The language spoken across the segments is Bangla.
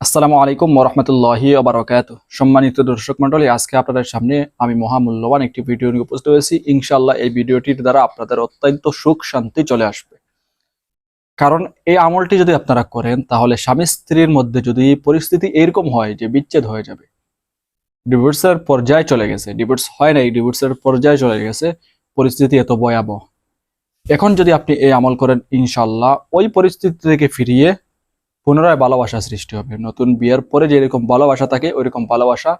আসসালামু আলাইকুম ওরহমতুল্লাহি ওবরাকাত সম্মানিত দর্শক মন্ডলী আজকে আপনাদের সামনে আমি মহামূল্যবান একটি ভিডিও নিয়ে উপস্থিত হয়েছি। ইনশাল্লাহ এই ভিডিওটির দ্বারা আপনাদের অত্যন্ত সুখ শান্তি চলে আসবে। কারণ এই আমলটি যদি আপনারা করেন, তাহলে স্বামী স্ত্রীর মধ্যে যদি পরিস্থিতি এরকম হয় যে বিচ্ছেদ হয়ে যাবে, ডিভোর্সের পর্যায়ে চলে গেছে, ডিভোর্স হয় নাই, ডিভোর্সের পর্যায়ে চলে গেছে, পরিস্থিতি এত ভয়াবহ। এখন যদি আপনি এই আমল করেন ইনশাল্লাহ ওই পরিস্থিতি থেকে ফিরিয়ে পুনরায় ভালোবাসা সৃষ্টি হবে। নতুন বিয়ের পরে যেরকম ভালোবাসা থাকে, ওইরকম ভালোবাসা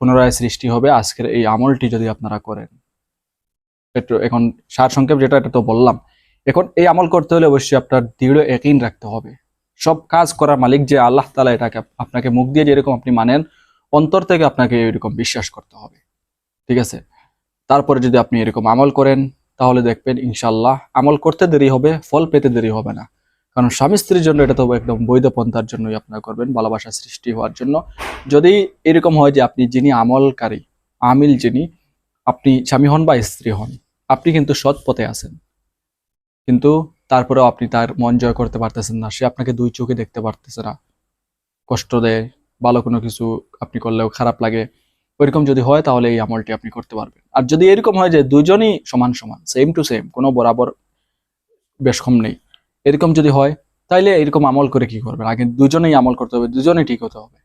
পুনরায় সৃষ্টি হবে আজকের এই আমলটি যদি আপনারা করেন। এখন সার সংক্ষেপ যেটা এটা তো বললাম। এখন এই আমল করতে হলে অবশ্যই আপনার দৃঢ় একইন রাখতে হবে। সব কাজ করার মালিক যে আল্লাহ তালা এটাকে আপনাকে মুখ দিয়ে যেরকম আপনি মানেন, অন্তর থেকে আপনাকে এরকম বিশ্বাস করতে হবে। ঠিক আছে? তারপরে যদি আপনি এরকম আমল করেন, তাহলে দেখবেন ইনশাল্লাহ আমল করতে দেরি হবে, ফল পেতে দেরি হবে না। কারণ স্বামী স্ত্রীর জন্য এটা তো একদম বৈধ পন্থার জন্যই আপনারা করবেন ভালোবাসা সৃষ্টি হওয়ার জন্য। যদি এরকম হয় যে আপনি যিনি আমলকারী, আমিল যিনি, আপনি স্বামী হন বা স্ত্রী হন, আপনি কিন্তু সৎ পথে আছেন। কিন্তু তারপরেও আপনি তার মন জয় করতে পারতেছেন না, সে আপনাকে দুই চোখে দেখতে পারতেছে না। কষ্ট দেয়, ভালো কোনো কিছু আপনি করলেও খারাপ লাগে। ওইরকম যদি হয় তাহলে এই আমলটি আপনি করতে পারবেন। আর যদি এরকম হয় যে দুজনই সমান সমান সেম টু সেম কোনো বরাবর বেশ কম নেই। এরকম যদি হয়, তাইলে এরকম আমল করে কি করবেন? আগে দুজনেই আমল করতে হবে, দুজনেই ঠিক হতে হবে।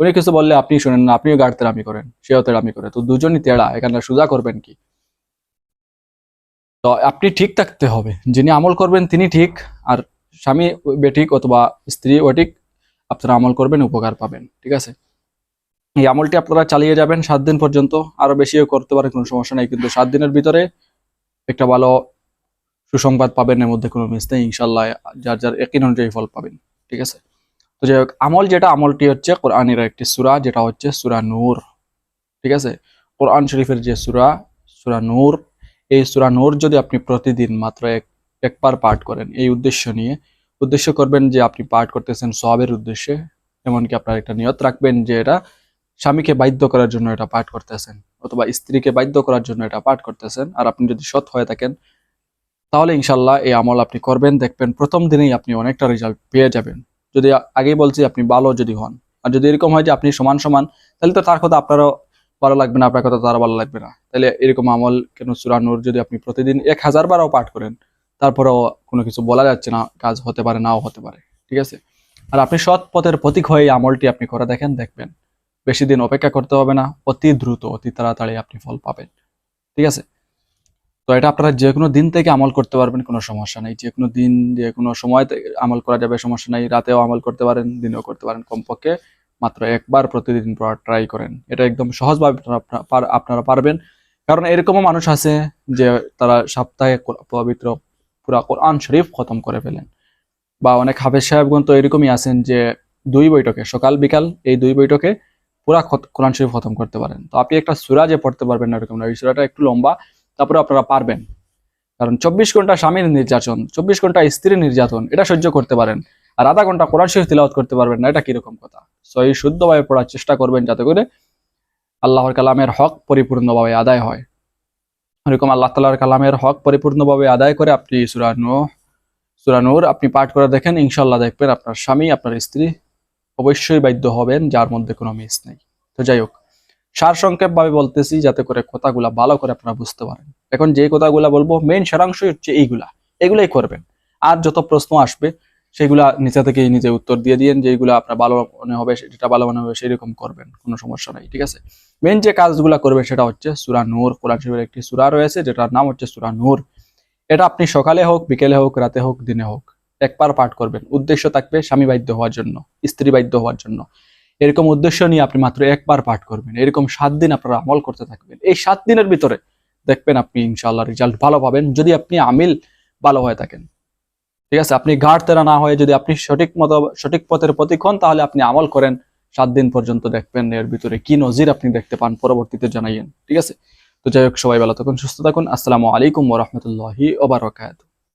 উনি কিছু বললে আপনি শোনেন না, আপনিও গাড় তেরামি করেন, সেও তেরামি করে। তো দুজনই তেড়া, এখানে সোজা করবেন কি? তো আপনি ঠিক থাকতে হবে, যিনি আমল করবেন তিনি ঠিক, আর স্বামী বেঠিক অথবা স্ত্রী ওঠিক আপনারা আমল করবেন, উপকার পাবেন, ঠিক আছে? এই আমলটি আপনারা চালিয়ে যাবেন সাত দিন পর্যন্ত, আরও বেশিও করতে পারেন, কোনো সমস্যা নেই, কিন্তু সাত দিনের ভিতরে একটা ভালো সুসংবাদ পাবেন, এর মধ্যে কোনো মিস নেই ইনশাল্লাহ যার যার একই অনুযায়ী ফল পাবেন, ঠিক আছে? তো যাই হোক, আমল যেটা, আমলটি হচ্ছে কোরআনের একটি সুরা, যেটা হচ্ছে সুরা নূর, ঠিক আছে? কোরআন শরীফের যে সুরা সুরা নূর, এই সুরা নূর যদি আপনি প্রতিদিন মাত্র এক, একবার পাঠ করেন, এই উদ্দেশ্য নিয়ে, উদ্দেশ্য করবেন যে আপনি পাঠ করতেছেন সবের উদ্দেশ্যে, এমনকি আপনার একটা নিয়ত রাখবেন যে এটা স্বামীকে বাধ্য করার জন্য এটা পাঠ করতেছেন, অথবা স্ত্রীকে বাধ্য করার জন্য এটা পাঠ করতেছেন, আর আপনি যদি সৎ হয়ে থাকেন তাহলে ইনশাল্লাহ এই আমল আপনি করবেন, দেখবেন প্রথম দিনেই আপনি অনেকটা রেজাল্ট পেয়ে যাবেন। যদি আগেই বলছি আপনি ভালো যদি হন, আর যদি এরকম হয় যে আপনি সমান সমান, তাহলে তো তার কথা আপনারও ভালো লাগবে না, আপনার কথা তার ভালো লাগবে না। তাহলে এরকম আমল কেন সুরানুর যদি আপনি প্রতিদিন এক হাজার বারও পাঠ করেন, তারপরেও কোনো কিছু বলা যাচ্ছে না, কাজ হতে পারে নাও হতে পারে, ঠিক আছে? আর আপনি সৎ পথের প্রতীক হয়ে এই আমলটি আপনি করে দেখেন, দেখবেন। বেশি দিন অপেক্ষা করতে হবে না, অতি দ্রুত, অতি তাড়াতাড়ি আপনি ফল পাবেন, ঠিক আছে? তো এটা আপনারা যে কোনো দিন থেকে আমল করতে পারবেন, কোনো সমস্যা নেই। যে কোনো দিন যে কোনো সময় আমল করা যাবে, সমস্যা নেই। রাতেও আমল করতে পারেন, দিনেও করতে পারেন। কমপক্ষে মাত্র একবার প্রতিদিন ট্রাই করেন। এটা একদম সহজভাবে আপনারা পারবেন। কারণ এরকমও মানুষ আছে যে তারা সপ্তাহে পবিত্র পুরা কোরআন শরীফ খতম করে ফেলেন। বা অনেক হাফেজ সাহেবগণ তো এরকমই আছেন যে দুই বৈঠকে, সকাল, বিকাল এই দুই বৈঠকে পুরা কোরআন শরীফ খতম করতে পারেন। তো আপনি একটা সুরা যে পড়তে পারবেন না এরকম না, এই সুরাটা একটু লম্বা। তারপরে আপনারা পারবেন। কারণ চব্বিশ ঘণ্টা স্বামীর নির্যাতন, চব্বিশ ঘণ্টা স্ত্রীর নির্যাতন, এটা সহ্য করতে পারেন। আর আধা ঘণ্টা কোরআন শরীফ তিলাওয়াত করতে পারবেন না, এটা কীরকম কথা? সো এই শুদ্ধভাবে পড়ার চেষ্টা করবেন যাতে করে আল্লাহর কালামের হক পরিপূর্ণভাবে আদায় হয়। এরকম আল্লাহ তালার কালামের হক পরিপূর্ণভাবে আদায় করে আপনি সুরানু সুরানুর আপনি পাঠ করে দেখেন ইনশাল্লাহ দেখবেন আপনার স্বামী, আপনার স্ত্রী অবশ্যই বাধ্য হবেন, যার মধ্যে কোনো মিস নেই। তো যাই হোক সার সংক্ষেপ ভাবে বলতেছি যাতে করে কথাগুলা ভালো করে আপনারা বুঝতে পারেন। এখন যে কথাগুলা বলব মেন সারাংশ হচ্ছে এইগুলা। এগুলাই করবেন। আর যত প্রশ্ন আসবে, সেগুলা নিচে থেকে নিজে উত্তর দিয়ে দিয়েন যেগুলো আপনার ভালো মনে হবে, যেটা ভালো মনে হবে সেরকম করবেন, কোনো সমস্যা নাই, ঠিক আছে? মেন যে কাজগুলা করবেন, সেটা হচ্ছে সুরা নূর। কোরআন শরীফের একটি সুরা রয়েছে, যেটার নাম হচ্ছে সুরা নূর। এটা আপনি সকালে হোক, বিকেলে হোক, রাতে হোক, দিনে হোক, একবার পাঠ করবেন। উদ্দেশ্য থাকবে স্বামী বাধ্য হওয়ার জন্য, স্ত্রী বাধ্য হওয়ার জন্য। এরকম উদ্দেশ্য নিয়ে আপনি মাত্র একবার পাঠ করবেন, এরকম সাত দিন আপনারা আমল করতে থাকবেন। এই সাত দিনের ভিতরে দেখবেন আপনি ইনশাল্লাহ রেজাল্ট ভালো পাবেন, যদি আপনি আমিল ভালো হয়ে থাকেন। ঠিক আছে? আপনি ঘাট তেরা না হয়ে যদি আপনি সঠিক মতো, সঠিক পথের প্রতীক হন, তাহলে আপনি আমল করেন। সাত দিন পর্যন্ত দেখবেন এর ভিতরে কি নজির আপনি দেখতে পান, পরবর্তীতে জানাইয়েন। ঠিক আছে? তো যাই হোক, সবাই ভালো থাকুন, সুস্থ থাকুন। আসসালামু আলাইকুম ওরহমতুল্লাহি ওবরাকাত